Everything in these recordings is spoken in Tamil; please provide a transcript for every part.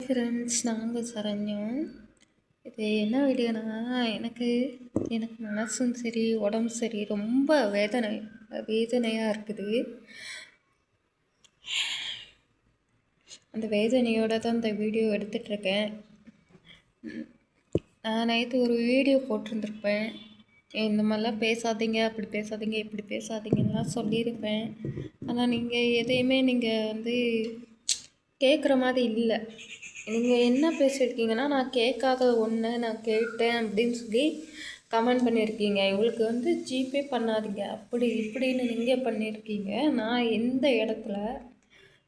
ஃப்ரெண்ட்ஸ் நாங்கள் சரண்யம் இது என்ன வீடியோனா எனக்கு எனக்கு மனசும் சரி உடம்பு சரி ரொம்ப வேதனை வேதனையாக இருக்குது. அந்த வேதனையோடு தான் இந்த வீடியோ எடுத்துட்ருக்கேன் நான் நைட்டு ஒரு வீடியோ போட்டிருந்துருப்பேன். இந்த மாதிரிலாம் பேசாதீங்க அப்படி பேசாதீங்க இப்படி பேசாதீங்கலாம் சொல்லியிருப்பேன். ஆனால் நீங்கள் எதையுமே நீங்கள் வந்து கேட்குற மாதிரி இல்லை. நீங்கள் என்ன பேசியிருக்கீங்கன்னா நான் கேட்காத ஒன்று நான் கேட்டேன் அப்படின்னு சொல்லி கமெண்ட் பண்ணியிருக்கீங்க. இவளுக்கு வந்து ஜிபே பண்ணாதீங்க. அப்படி இப்படின்னு நீங்கள் பண்ணியிருக்கீங்க. நான் எந்த இடத்துல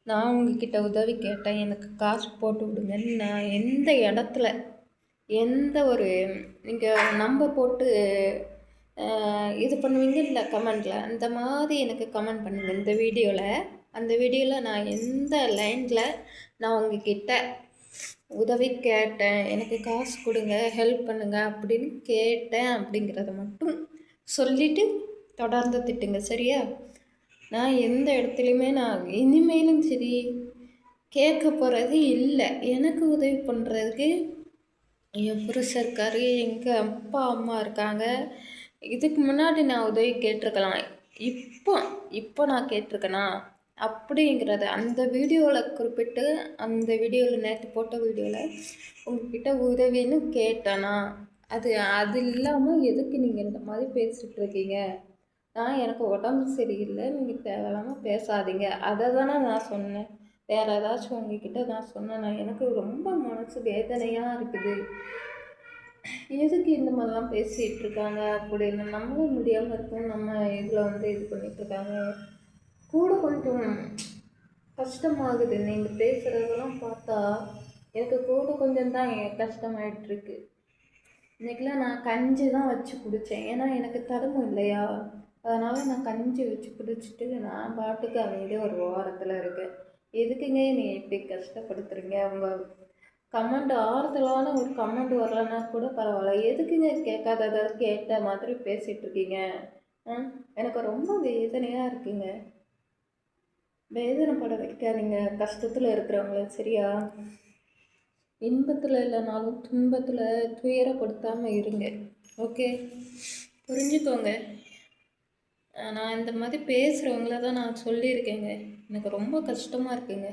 நான் உங்ககிட்ட உதவி கேட்டேன் எனக்கு காசு போட்டு விடுங்கன்னு நான் எந்த இடத்துல எந்த ஒரு நீங்கள் நம்பர் போட்டு இது பண்ணுவீங்க இல்லை கமெண்டில் அந்த மாதிரி எனக்கு கமெண்ட் பண்ணுங்கள் இந்த வீடியோவில் அந்த வீடியோவில் நான் எந்த லைனில் நான் உங்ககிட்ட உதவி கேட்டேன் எனக்கு காசு கொடுங்க ஹெல்ப் பண்ணுங்கள் அப்படின்னு கேட்டேன் அப்படிங்கிறத மட்டும் சொல்லிவிட்டு தொடர்ந்து திட்டுங்க சரியா? நான் எந்த இடத்துலையுமே நான் இனிமேலும் சரி கேட்க போகிறது இல்லை. எனக்கு உதவி பண்ணுறதுக்கு என் புருஷன் இருக்கார் எங்கள் அப்பா அம்மா இருக்காங்க. இதுக்கு முன்னாடி நான் உதவி கேட்டிருக்கலாம். இப்போ இப்போ நான் கேட்டிருக்கேனா? அப்படிங்கிறத அந்த வீடியோவில் குறிப்பிட்டு அந்த வீடியோவில் நேற்று போட்ட வீடியோவில் உங்ககிட்ட உதவின்னு கேட்டேனா? அது அது இல்லாமல் எதுக்கு நீங்கள் இந்த மாதிரி பேசிகிட்டு இருக்கீங்க? நான் எனக்கு உடம்பு சரியில்லை நீங்கள் தேவையில்லாமல் பேசாதீங்க. அதை தானே நான் சொன்னேன். வேறு ஏதாச்சும் உங்ககிட்ட நான் சொன்னேன்னா எனக்கு ரொம்ப மனசு வேதனையாக இருக்குது. எதுக்கு இந்த மாதிரிலாம் பேசிகிட்டு இருக்காங்க அப்படின்னு நம்மளும் முடியாமல் இருக்கும். நம்ம இதில் வந்து இது பண்ணிகிட்ருக்காங்க கூட கொஞ்சம் கஷ்டமாகுது. நீங்கள் பேசுகிறதெல்லாம் பார்த்தா எனக்கு கூட கொஞ்சம் தான் கஷ்டமாயிட்டுருக்கு. இன்றைக்கெலாம் நான் கஞ்சி தான் வச்சு குடித்தேன் ஏன்னா எனக்கு தடுமும் இல்லையா? அதனால் நான் கஞ்சி வச்சு குடிச்சிட்டு நான் பாட்டுக்கு அமைதியாக ஒரு ஓரத்தில் இருக்கேன். எதுக்குங்க நீ இப்படி கஷ்டப்படுத்துறீங்க? அவங்க கமெண்ட் ஆறுதலான ஒரு கமெண்ட் வரலன்னா கூட பரவாயில்ல. எதுக்குங்க கேட்காததை கேட்ட மாதிரி பேசிகிட்ருக்கீங்க எனக்கு ரொம்ப வேதனையாக இருக்குங்க. வேதனைப்பட வைக்காதீங்க. கஷ்டத்தில் இருக்கிறவங்கள சரியா? இன்பத்தில் இல்லைனாலும் துன்பத்தில் துயரப்படுத்தாமல் இருங்க. ஓகே? புரிஞ்சுக்கோங்க. நான் இந்த மாதிரி பேசுகிறவங்கள தான் நான் சொல்லியிருக்கேங்க. எனக்கு ரொம்ப கஷ்டமாக இருக்குங்க.